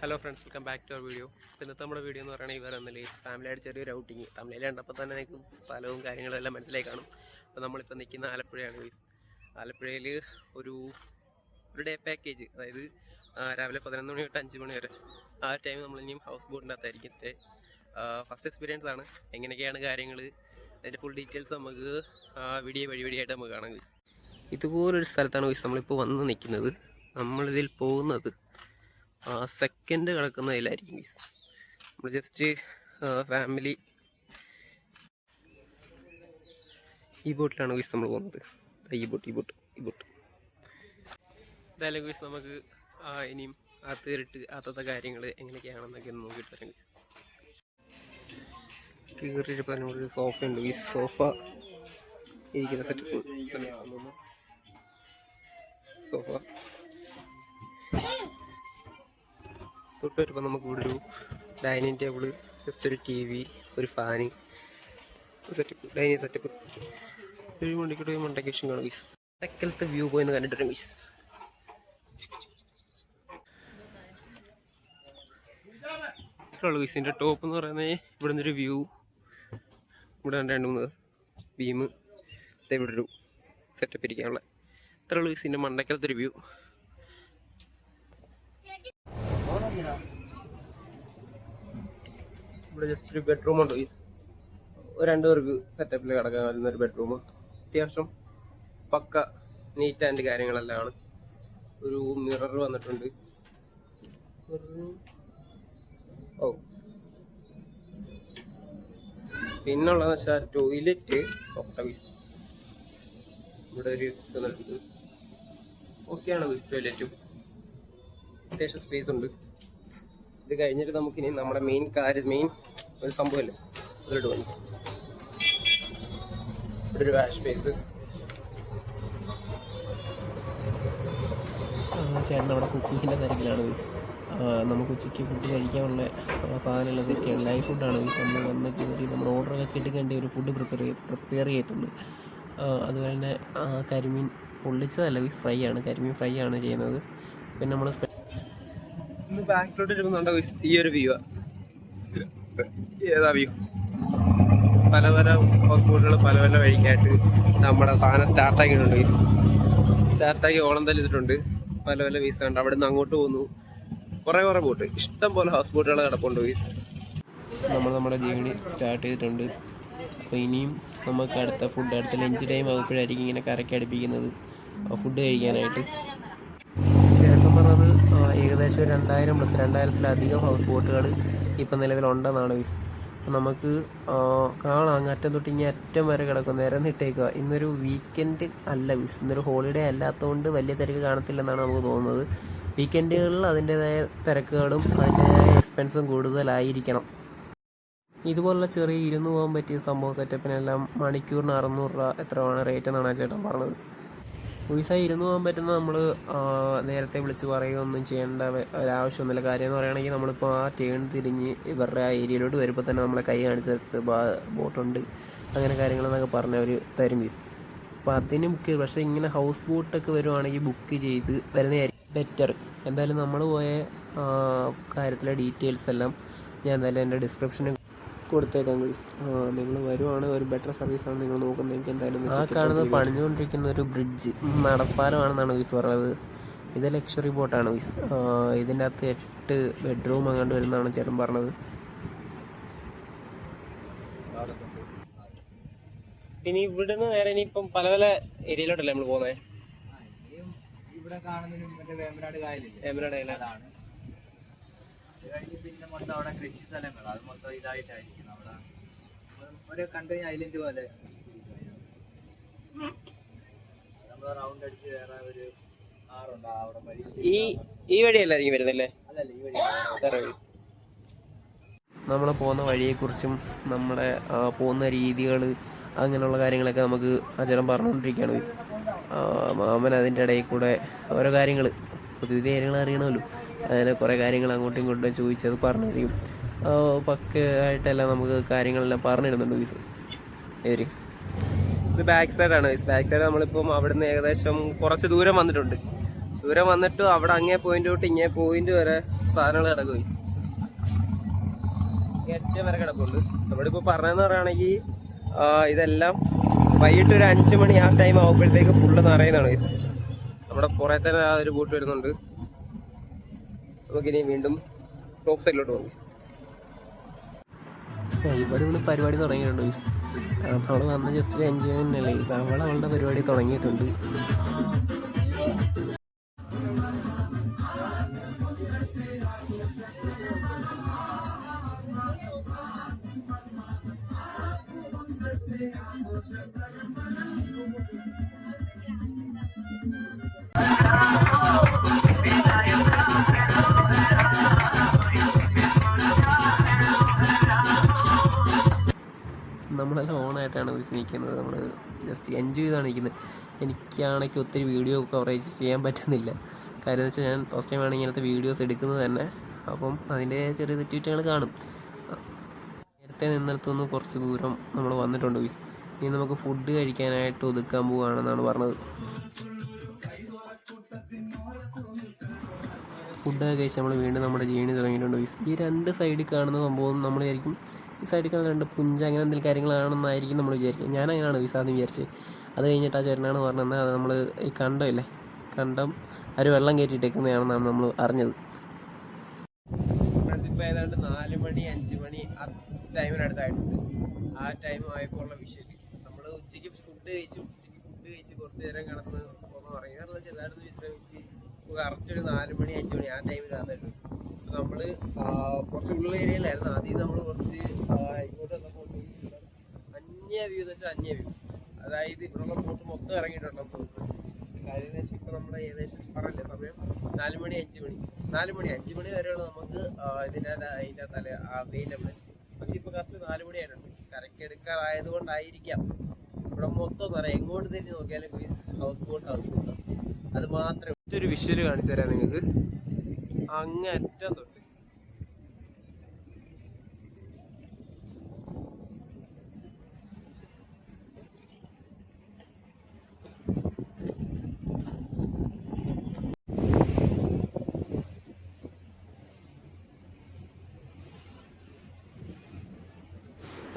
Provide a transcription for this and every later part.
Hello friends welcome back to our video ഇന്നത്തെ നമ്മുടെ video എന്ന് പറയുകയാണെങ്കിൽ വേറെ ഒന്നില്ലേ ഫാമിലിയായിട്ട് ചെറിയൊരു ഔട്ടിങ് തമിഴിൽ കണ്ടപ്പോൾ തന്നെ എനിക്ക് സ്ഥലവും കാര്യങ്ങളും എല്ലാം മനസ്സിലായി കാണും. അപ്പോൾ നമ്മളിപ്പോൾ നിൽക്കുന്ന ആലപ്പുഴയാണ്. ആലപ്പുഴയിൽ ഒരു ഒരു ഡേ പാക്കേജ് അതായത് രാവിലെ പതിനൊന്ന് മണി തൊട്ട് അഞ്ച് മണി വരെ. ആ ടൈം നമ്മൾ ഇനിയും ഹൗസ് ബോട്ടിന്റെ അകത്തായിരിക്കും സ്റ്റേ ഫസ്റ്റ് എക്സ്പീരിയൻസ് ആണ്. എങ്ങനെയൊക്കെയാണ് കാര്യങ്ങൾ അതിന്റെ ഫുൾ ഡീറ്റെയിൽസ് നമുക്ക് വീഡിയോ വഴി വഴിയായിട്ട് നമുക്ക് കാണാം. ഇതുപോലൊരു സ്ഥലത്താണ് guys നമ്മളിപ്പോൾ വന്ന് നിൽക്കുന്നത്. നമ്മളിതിൽ പോകുന്നത്. സെക്കൻഡ് കിടക്കുന്നതിലായിരിക്കും മീൻസ് നമ്മൾ ജസ്റ്റ് ഫാമിലി ഈ ബോട്ടിലാണ് ഗീസ് നമ്മൾ പോകുന്നത്. ഈ ബോട്ട് ഈ ബോട്ട് ഈ ബോട്ട് എന്തായാലും ഗീസ് നമുക്ക് ഇനിയും അകത്ത് കയറിട്ട് അകത്തത്തെ കാര്യങ്ങൾ എങ്ങനെയൊക്കെയാണെന്നൊക്കെ ഒന്ന് നോക്കിയിട്ട് വരാം ഗീസ് കയറിയിട്ട് ഒരു സോഫ ഉണ്ട് ഈ സോഫ ഇരിക്കുന്ന സെറ്റപ്പ് സോഫ തൊട്ട് വരുമ്പോൾ നമുക്ക് ഇവിടെ ഒരു ഡൈനിങ് ടേബിൾ ജസ്റ്റ് ഒരു ടി വി ഒരു ഫാന് സെറ്റപ്പ് ഡൈനിങ് സെറ്റപ്പ് ഒരു മണ്ടിക്കൂടെ മണ്ടയ്ക്ക് ഇഷ്ടം കാണും ഗീസ് തെക്കലത്തെ വ്യൂ പോയി കണ്ടിട്ടുണ്ട് ഗീസ് ഇത്രയുള്ളൂ ഗീസിന്റെ ടോപ്പ് എന്ന് പറയുന്നത് ഇവിടെ നിന്നൊരു വ്യൂ ഇവിടെ രണ്ട് മൂന്ന് ബീം ഇവിടെ ഒരു സെറ്റപ്പ് ഇരിക്കാനുള്ള. ഇത്രയുള്ളൂ ഗീസിന്റെ മണ്ടക്കലത്തെ ഒരു വ്യൂ ഇവിടെ ജസ്റ്റ് ഒരു ബെഡ്റൂം ഉണ്ട്. ഈസ് ഒരു രണ്ടു പേർക്ക് സെറ്റപ്പിൽ കിടക്കാൻ പറ്റുന്ന ഒരു ബെഡ്റൂം അത്യാവശ്യം പക്ക നീറ്റ് ആൻഡ് കാര്യങ്ങളെല്ലാം ആണ്. ഒരു മിറർ വന്നിട്ടുണ്ട്. ഓ. പിന്നുള്ളതെന്ന് വെച്ചാൽ ടോയ്ലറ്റ് ഗൈസ് ഇവിടെ ഒരു ഇത് വന്നിട്ടുണ്ട്. ഓക്കെയാണ് വിസ് ടോയ്ലറ്റും അത്യാവശ്യം സ്പേസ് ഉണ്ട്. ഇത് കഴിഞ്ഞിട്ട് നമുക്കിനി നമ്മുടെ മെയിൻ കാര്യം മെയിൻ ഒരു സംഭവമല്ലേ അതിലോട്ട് വന്നു ഇവിടെ ഒരു വാഷ് സ്പേസ് ചേട്ടൻ നമ്മുടെ കുക്കിങ്ങിന്റെ തിരക്കിലാണ് വീസ് നമുക്ക് ഉച്ചയ്ക്ക് ഫുഡ് കഴിക്കാനുള്ള സാധനമെല്ലാം സെറ്റ് ചെയ്യണം ലൈവ് ഫുഡാണ് നമ്മൾ വന്ന് കയറി നമ്മൾ ഓർഡറൊക്കെ കിട്ടിക്കേണ്ടി ഒരു ഫുഡ് പ്രിപ്പയർ പ്രിപ്പയർ ചെയ്യത്തുള്ളൂ. അതുപോലെ തന്നെ കരിമീൻ പൊള്ളിച്ചതല്ല വീസ് ഫ്രൈ ആണ്. കരിമീൻ ഫ്രൈ ആണ് ചെയ്യുന്നത്. പിന്നെ നമ്മൾ ബാക്കിലോട്ട് ഇരുന്നുണ്ടോ ഈ ഒരു വ്യൂ ഏതാ വ്യൂ പല പല ഹോസ്പിറ്റലുകൾ പല പല വഴിക്കായിട്ട് നമ്മുടെ സാധനം സ്റ്റാർട്ടാക്കിയിട്ടുണ്ട് സ്റ്റാർട്ടാക്കി ഓളം തല്ലിട്ടുണ്ട് പല പല വീസ് കണ്ട്. അവിടെ നിന്ന് അങ്ങോട്ട് പോകുന്നു കുറേ കുറേ പോട്ട് ഇഷ്ടം പോലെ ഹോസ്പിറ്റലുകൾ കിടപ്പുണ്ട് വീസ് നമ്മൾ നമ്മുടെ ജേണി സ്റ്റാർട്ട് ചെയ്തിട്ടുണ്ട്. അപ്പോൾ ഇനിയും നമുക്ക് അടുത്ത ഫുഡ് അടുത്ത ലഞ്ച് ടൈം ആകുമ്പോഴായിരിക്കും ഇങ്ങനെ കരക്കടിപ്പിക്കുന്നത് ഫുഡ് കഴിക്കാനായിട്ട്. പറഞ്ഞത് ഏകദേശം രണ്ടായിരം പ്ലസ് രണ്ടായിരത്തിലധികം ഹൗസ് ബോട്ടുകൾ ഇപ്പം നിലവിലുണ്ടെന്നാണ് വിസ് നമുക്ക് കാണാം അങ്ങറ്റം തൊട്ട് ഇങ്ങനെ അറ്റം വരെ കിടക്കും നേരം നിട്ടേക്കുക ഇന്നൊരു വീക്കെൻഡ് അല്ല വിസ് ഇന്നൊരു ഹോളിഡേ അല്ലാത്തതുകൊണ്ട് വലിയ തിരക്ക് കാണത്തില്ലെന്നാണ് നമുക്ക് തോന്നുന്നത്. വീക്കെൻഡുകളിൽ അതിന്റേതായ തിരക്കുകളും അതിന്റെതായ എക്സ്പെൻസും കൂടുതലായിരിക്കണം. ഇതുപോലുള്ള ചെറിയ ഇരുന്ന് പോകാൻ പറ്റിയ സംഭവം സെറ്റപ്പിനെല്ലാം മണിക്കൂറിന് അറുന്നൂറ് രൂപ എത്രയാണ് റേറ്റ് എന്നാണ് ചേട്ടൻ പറഞ്ഞത്. പൈസ ഇരുന്ന് പോകാൻ പറ്റുന്ന നമ്മൾ നേരത്തെ വിളിച്ച് പറയുകയൊന്നും ചെയ്യേണ്ട ഒരാവശ്യമൊന്നുമില്ല. കാര്യം എന്ന് പറയുകയാണെങ്കിൽ നമ്മളിപ്പോൾ ആ ടേൺ തിരിഞ്ഞ് ഇവരുടെ ആ ഏരിയയിലോട്ട് വരുമ്പോൾ തന്നെ നമ്മളെ കൈ കാണിച്ചെടുത്ത് ബോട്ടുണ്ട്. അങ്ങനെ കാര്യങ്ങളെന്നൊക്കെ പറഞ്ഞ ഒരു തരും ഫീസ് അപ്പോൾ അതിന് ബുക്ക് പക്ഷേ ഇങ്ങനെ ഹൗസ് ബോട്ടൊക്കെ വരുവാണെങ്കിൽ ബുക്ക് ചെയ്ത് വരുന്നതായിരിക്കും ബെറ്റർ എന്തായാലും നമ്മൾ പോയ കാര്യത്തിലെ ഡീറ്റെയിൽസ് എല്ലാം ഞാൻ എന്തായാലും എന്റെ ഡിസ്ക്രിപ്ഷനിൽ കൊടുത്തേക്കാം നിങ്ങൾ വരുവാണ് ഒരു ബെറ്റർ സർവീസ് ആണ് നിങ്ങൾ നോക്കുന്നതെങ്കിൽ എന്തായാലും ആ കാണുന്നത് പണിഞ്ഞുകൊണ്ടിരിക്കുന്ന ഒരു ബ്രിഡ്ജ് നടപ്പാലമാണെന്നാണ് വിസ് പറയുന്നത്. ഇത് ലക്ഷറി ബോട്ടാണ് വിസ് ഇതിന്റെ അകത്ത് എട്ട് ബെഡ്റൂം അങ്ങോട്ട് വരുന്നതാണ് ചേട്ടൻ പറഞ്ഞത്. ഇനി ഇവിടുന്ന് നേരെ ഇനിയിപ്പം പല പല ഏരിയയിലോട്ടല്ലേ നമ്മൾ പോകുന്നത് ഇവിടെ കാണുന്നതിന് മറ്റേ വേമ്പനാട് കായലില്ലേ? വേമ്പനാട് അതാണ്. അത് കഴിഞ്ഞ് പിന്നെ മൊത്തം അവിടെ കൃഷി സ്ഥലങ്ങൾ അത് മൊത്തം ഇതായിട്ടായിരിക്കും അവിടെ. ഒരു കണ്ടു ഐലൻഡ് പോലെ. നമ്മൾ റൗണ്ട് അടിച്ച് വേറെ ഒരു ആറുണ്ട് അവിടെ വഴി ഈ ഈ വഴിയല്ലായിരിക്കും വരുന്നല്ലേ? ഈ വഴി വേറെ വഴി. നമ്മൾ പോകുന്ന വഴിയെക്കുറിച്ചും നമ്മുടെ പോകുന്ന രീതികൾ അങ്ങനെയുള്ള കാര്യങ്ങളൊക്കെ നമുക്ക് അച്ഛനം പറഞ്ഞുകൊണ്ടിരിക്കുകയാണ്. മാമൻ അതിന്റെ ഇടയിൽ കൂടെ ഓരോ കാര്യങ്ങൾ പുതിയ പുതിയ കാര്യങ്ങൾ അറിയണമല്ലോ. അങ്ങനെ കുറേ കാര്യങ്ങൾ അങ്ങോട്ടും ഇങ്ങോട്ടും ചോദിച്ചത് പറഞ്ഞു തരും ആ, പക്കയായിട്ടെല്ലാം നമുക്ക് കാര്യങ്ങളെല്ലാം പറഞ്ഞു തരുന്നുണ്ട് വിസ് ഇവർ. ഇത് ബാക്ക് സൈഡാണ് ബാക്ക് സൈഡ് നമ്മളിപ്പം അവിടുന്ന് ഏകദേശം കുറച്ച് ദൂരം വന്നിട്ടുണ്ട്. ദൂരം വന്നിട്ട് അവിടെ അങ്ങേ പോയിന്റ് തൊട്ട് ഇങ്ങേ പോയിന്റ് വരെ സാധനങ്ങൾ കിടക്കും വിസ് ഏറ്റവും വരെ കിടപ്പുണ്ട്. നമ്മളിപ്പോൾ പറഞ്ഞതെന്ന് പറയുകയാണെങ്കിൽ ഇതെല്ലാം വൈകിട്ട് ഒരു അഞ്ച് മണി ആ ടൈം ആകുമ്പോഴത്തേക്ക് ഫുള്ള് നിറയുന്നതാണ് വിസ് നമ്മുടെ പുറത്തന്നെ ആ ഒരു ബോട്ട് വരുന്നുണ്ട്. നമുക്കിനി വീണ്ടും ടോപ്പ് സൈഡിലോട്ട് പോകും. പരിപാടി തുടങ്ങിയിട്ടുണ്ട് അവൾ അവൾ വന്ന ജസ്റ്റ് ഒരു എൻജോയ്മെന്റ് അല്ലേ അവൾ അവളുടെ പരിപാടി തുടങ്ങിയിട്ടുണ്ട്. നമ്മളെല്ലാം ഓണായിട്ടാണ് ഗൈസ് നിൽക്കുന്നത്. നമ്മൾ ജസ്റ്റ് എൻജോയ് ചെയ്താണ് നിൽക്കുന്നത്. എനിക്കാണെങ്കിൽ ഒത്തിരി വീഡിയോ കവറേജ് ചെയ്യാൻ പറ്റുന്നില്ല. കാര്യം എന്ന് വെച്ചാൽ ഞാൻ ഫസ്റ്റ് ടൈമാണ് ഇങ്ങനത്തെ വീഡിയോസ് എടുക്കുന്നത് തന്നെ. അപ്പം അതിന്റെ ചെറിയ തെറ്റുകുറ്റങ്ങൾ കാണും. നേരത്തെ നിന്നിടത്തുനിന്ന് കുറച്ച് ദൂരം നമ്മൾ വന്നിട്ടുണ്ട് ഇനി നമുക്ക് ഫുഡ് കഴിക്കാനായിട്ട് ഒതുക്കാൻ പോവുകയാണെന്നാണ് പറഞ്ഞത്. ഫുഡൊക്കെ കഴിച്ച് നമ്മൾ വീണ്ടും നമ്മുടെ ജേണി തുടങ്ങിയിട്ടുണ്ട് ഈ രണ്ട് സൈഡിൽ കാണുന്ന സംഭവം നമ്മൾ സൈഡിൽ കാണുന്ന രണ്ട് പുഞ്ച അങ്ങനെ എന്തെങ്കിലും കാര്യങ്ങളാണെന്നായിരിക്കും നമ്മൾ വിചാരിക്കും ഞാൻ അങ്ങനെയാണ് വിസ ആദ്യം വിചാരിച്ചത്. അത് കഴിഞ്ഞിട്ട് ആ ചേട്ടനാണ് പറഞ്ഞത് അത് നമ്മൾ ഈ കണ്ടമില്ലേ കണ്ടം ഒരു വെള്ളം കയറ്റിയിട്ടേക്കുന്നതാണെന്നാണ് നമ്മൾ അറിഞ്ഞത്. ഫ്രണ്ട്സ് ഇപ്പൊ ഏതാണ്ട് നാല് മണി അഞ്ച് മണി ആ ടൈമിനടുത്തായിട്ടുണ്ട് ആ ടൈം ആയപ്പോൾ ഉള്ള വിഷയം നമ്മൾ ഉച്ചയ്ക്ക് ഫുഡ് കഴിച്ചു. ഉച്ചയ്ക്ക് ഫുഡ് കഴിച്ച് കുറച്ച് നേരം കിടന്ന് ഒന്ന് ഉറങ്ങാറുള്ള ചെറുതായിട്ട് വിശ്രമിച്ച് കറക്റ്റ് ഒരു നാല് മണി അഞ്ച് മണി ആ ടൈമിൽ അപ്പൊ നമ്മൾ ആ, കുറച്ച് ഉള്ള ഏരിയയിലായിരുന്നു. ആദ്യം നമ്മൾ കുറച്ച് ഇങ്ങോട്ട് വന്നപ്പോൾ അന്യ വ്യൂ എന്ന് വെച്ചാൽ അന്യ വ്യൂ. അതായത് ഇവിടെയുള്ള ബോട്ട് മൊത്തം ഇറങ്ങിയിട്ടുണ്ടാവും പോത്ത് കാര്യം എന്ന് വെച്ചാൽ ഇപ്പം നമ്മുടെ ഏകദേശം പറഞ്ഞില്ലേ സമയം? നാല് മണി അഞ്ച് മണി. നാല് മണി അഞ്ച് മണി വരെയുള്ള നമുക്ക് ഇതിന്റെ അതിന്റെ തല അവൈലബിൾ പക്ഷെ ഇപ്പോൾ കറക്റ്റ് നാല് മണി ആയിട്ടുണ്ട്. കരക്കെടുക്കാറായത് കൊണ്ടായിരിക്കാം. ഇവിടെ മൊത്തം പറയാം. എങ്ങോട്ട് തിരിഞ്ഞ് നോക്കിയാലും ഹൗസ് ബോട്ട് ഹൗസ് ബോട്ട് അത് മാത്രമേ ഒരു വിഷ്വൽ കാണിച്ചു തരാം നിങ്ങൾക്ക്. അങ്ങ് അറ്റം തൊട്ട്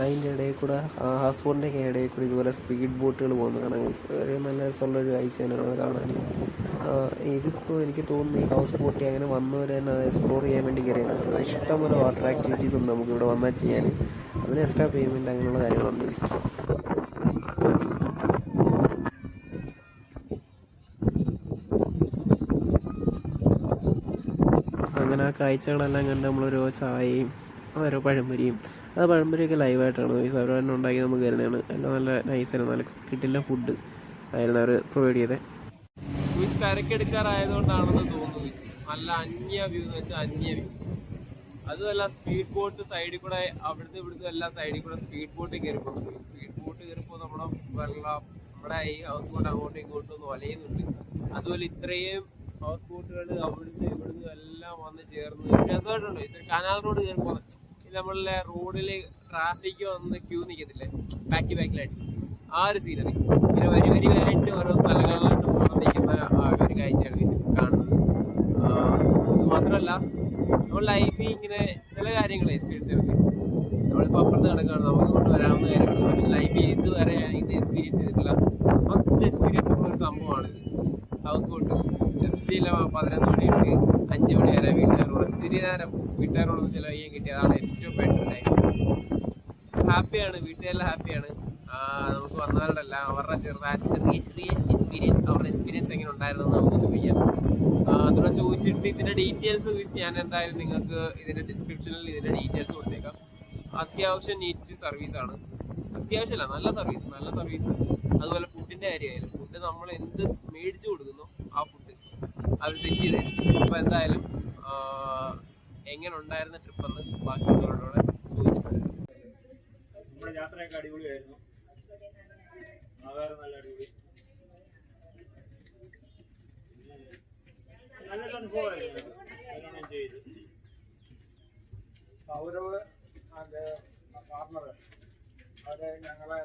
അതിന്റെ ഇടയിൽ കൂടെ ആ ഹൗസ് ബോട്ടിന്റെ ഒക്കെ ഇടയിൽ കൂടെ ഇതുപോലെ സ്പീഡ് ബോട്ടുകൾ പോകുന്നത് കാണാൻ. ഒരു നല്ല രസമുള്ളൊരു കാഴ്ച തന്നെയാണ് കാണാൻ ഇതിപ്പോൾ എനിക്ക് തോന്നുന്നു ഈ ഹൗസ് ബോട്ട് അങ്ങനെ വന്നവർ തന്നെ അത് എക്സ്പ്ലോർ ചെയ്യാൻ വേണ്ടി കയറിയാണ് ഇഷ്ടംപോലെ വാട്ടർ ആക്ടിവിറ്റീസ് ഉണ്ട് നമുക്ക് ഇവിടെ വന്നാൽ ചെയ്യാൻ അതിന് എക്സ്ട്രാ പേയ്മെന്റ് അങ്ങനെയുള്ള കാര്യങ്ങളുണ്ട്. അങ്ങനെ ആ കാഴ്ചകളെല്ലാം കണ്ട് നമ്മളൊരു ചായയും ഓരോ പഴംപൊരിയും. ആ പഴംപൊരിയൊക്കെ ലൈവായിട്ടാണ്. ഈ തന്നെ ഉണ്ടാക്കി നമുക്ക് തരുന്നതാണ് എല്ലാം നല്ല നൈസായിരുന്നു നല്ല കിട്ടില്ല ഫുഡ് ആയിരുന്നു അവർ പ്രൊവൈഡ് ചെയ്തത് മീൻസ് കരക്കെടുക്കാറായതുകൊണ്ടാണെന്ന് തോന്നുന്നു. നല്ല അന്യ വ്യൂ എന്ന് വെച്ചാൽ അന്യ വ്യൂ അതുമല്ല സ്പീഡ് ബോട്ട് സൈഡിൽ കൂടെ അവിടുത്തെ ഇവിടുത്തെ എല്ലാ സൈഡിൽ കൂടെ സ്പീഡ് ബോട്ട് കയറി സ്പീഡ് ബോട്ട് കയറിപ്പോൾ നമ്മുടെ വെള്ളം നമ്മുടെ ഈ ഹൗസ് ബോട്ട് അങ്ങോട്ടും ഇങ്ങോട്ടും ഒന്ന് വലയുന്നുണ്ട്. അതുപോലെ ഇത്രയും ഹൗസ് ബോട്ടുകൾ അവിടുന്ന് ഇവിടുന്ന് എല്ലാം വന്ന് ചേർന്ന്. രസമായിട്ടുണ്ട്. ഇത് കനാൽ റോഡ് കയറി പോകുന്നത് നമ്മളിലെ റോഡിൽ ട്രാഫിക് വന്ന് ക്യൂ നിൽക്കത്തില്ലേ ബാക്കി ബാക്കിലായിട്ട് ആ ഒരു സീനറി ഇങ്ങനെ വരി വരി വരായിട്ട് ഓരോ സ്ഥലങ്ങളിലോട്ട് ആ ഒരു കാഴ്ചയാണ് കാണുന്നത്. അത് മാത്രമല്ല നമ്മൾ ലൈഫിൽ ഇങ്ങനെ ചില കാര്യങ്ങൾ എക്സ്പീരിയൻസ് ചെയ്യും നമ്മളിപ്പോൾ അപ്പുറത്ത് കിടക്കുകയാണ്. നമുക്ക് കൊണ്ട് വരാവുന്ന കാര്യങ്ങൾ പക്ഷെ ലൈഫിൽ ഇതുവരെ ഇത് എക്സ്പീരിയൻസ് ചെയ്തിട്ടില്ല. ഫസ്റ്റ് എക്സ്പീരിയൻസ് ഉള്ള ഒരു സംഭവമാണ് ഹൗസ് ബോട്ട് ജസ്റ്റ് ഇല്ല പതിനൊന്ന് മണി തൊട്ട് അഞ്ച് മണി വരെ വീട്ടുകാരോട് ഇച്ചിരി നേരം വീട്ടുകാരോടൊന്ന് ചിലവഴിക്കാൻ കിട്ടിയതാണ് ഏറ്റവും ബെറ്റർ ടൈം ഹാപ്പിയാണ് വീട്ടുകാരെല്ലാം ഹാപ്പിയാണ് നമുക്ക് വന്നവരോടല്ല അവരുടെ ചെറുതായ ചെറിയ ചെറിയ എക്സ്പീരിയൻസ് അവരുടെ എക്സ്പീരിയൻസ് എങ്ങനെ ഉണ്ടായിരുന്നു നമുക്ക് ചോദിക്കാം ആ, അതുകൂടെ ചോദിച്ചിട്ട് ഇതിന്റെ ഡീറ്റെയിൽസ് ചോദിച്ച് ഞാൻ എന്തായാലും നിങ്ങൾക്ക് ഇതിന്റെ ഡിസ്ക്രിപ്ഷനിൽ ഇതിന്റെ ഡീറ്റെയിൽസ് കൊടുത്തേക്കാം. അത്യാവശ്യം നീറ്റ് സർവീസ് ആണ്. അത്യാവശ്യമല്ല നല്ല സർവീസ് നല്ല സർവീസ് അതുപോലെ ഫുഡിന്റെ കാര്യമായാലും ഫുഡ് നമ്മൾ എന്ത് മേടിച്ചു കൊടുക്കുന്നു ആ ഫുഡ് അത് സെറ്റ് ചെയ്ത് തരും. അപ്പോൾ എന്തായാലും എങ്ങനെ ഉണ്ടായിരുന്ന ട്രിപ്പ് എന്ന് ബാക്കിയുള്ളവരോട് ചോദിച്ചിട്ടുണ്ട്. നമ്മുടെ യാത്രയൊക്കെ അടിപൊളിയായിരുന്നു. ആധാരം നല്ല അടിപൊളി. നല്ല അനുഭവമായിരുന്നു. എൻജോയ് ചെയ്തു സൗരവ് അതിന്റെ പാർട്ണർ അവരെ ഞങ്ങളെ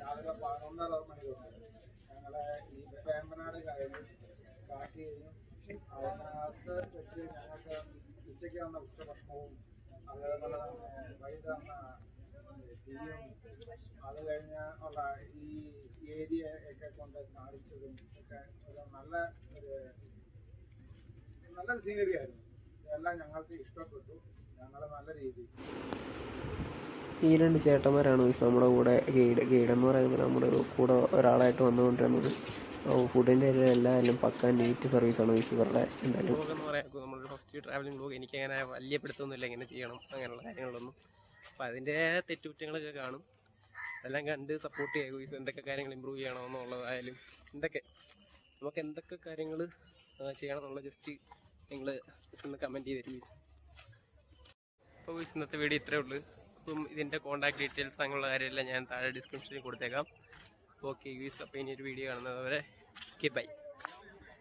രാവിലെ പതിനൊന്നര മണി ഞങ്ങളെ ഈ വേമ്പനാട് കായലിൽ ബാക്കി ചെയ്തു. അതിനകത്ത് വെച്ച് ഞങ്ങൾക്ക് ഉച്ചയ്ക്ക് വന്ന ഉച്ചഭക്ഷണവും അതേപോലെ തന്നെ വൈകിട്ട് വന്ന ടീയും അത് കഴിഞ്ഞ ഉള്ള ഈ ഏരിയ ഒക്കെ കൊണ്ട് കാണിച്ചതും ഒക്കെ ഒരു നല്ല ഒരു നല്ലൊരു സീനറി ആയിരുന്നു. എല്ലാം ഞങ്ങൾക്ക് ഇഷ്ടപ്പെട്ടു. ഞങ്ങൾ നല്ല രീതിയിൽ ഈ രണ്ട് ചേട്ടന്മാരാണ് നമ്മുടെ കൂടെ ഗൈഡ് ഗൈഡ് എന്ന് പറയുന്നത്? നമ്മുടെ കൂടെ ഒരാളായിട്ട് വന്നുകൊണ്ടിരുന്നത്. ഫുഡിന്റെ എല്ലാവരും പക്ക നീറ്റ് സർവീസാണ് ഇവരുടെ എന്തായാലും. എന്ന് പറയാം. ഫസ്റ്റ് ട്രാവലിംഗ് എനിക്ക് എങ്ങനെ ചെയ്യണം. അങ്ങനെയുള്ള കാര്യങ്ങളൊന്നും. അപ്പോൾ അതിന്റെ തെറ്റുകുറ്റങ്ങളൊക്കെ കാണും. അതെല്ലാം കണ്ട് സപ്പോർട്ട് ചെയ്യുക ഗുയ്സ് എന്തൊക്കെ കാര്യങ്ങൾ ഇമ്പ്രൂവ് ചെയ്യണമെന്നുള്ളതായാലും എന്തൊക്കെ നമുക്ക് എന്തൊക്കെ കാര്യങ്ങൾ ചെയ്യണം എന്നുള്ള ജസ്റ്റ് നിങ്ങൾ ജസ്റ്റ് ഒന്ന് കമന്റ് ചെയ്ത് തരും അപ്പോൾ വീസ് ഇന്നത്തെ വീഡിയോ ഇത്രയേ ഉള്ളൂ. അപ്പം ഇതിന്റെ കോൺടാക്ട് ഡീറ്റെയിൽസ് അങ്ങനെയുള്ള കാര്യമെല്ലാം ഞാൻ താഴെ ഡിസ്ക്രിപ്ഷനിൽ കൊടുത്തേക്കാം. ഓക്കെ യൂസ് അപ്പോൾ ഇനി വീഡിയോ കാണുന്നത് വരെ ഓക്കെ ബൈ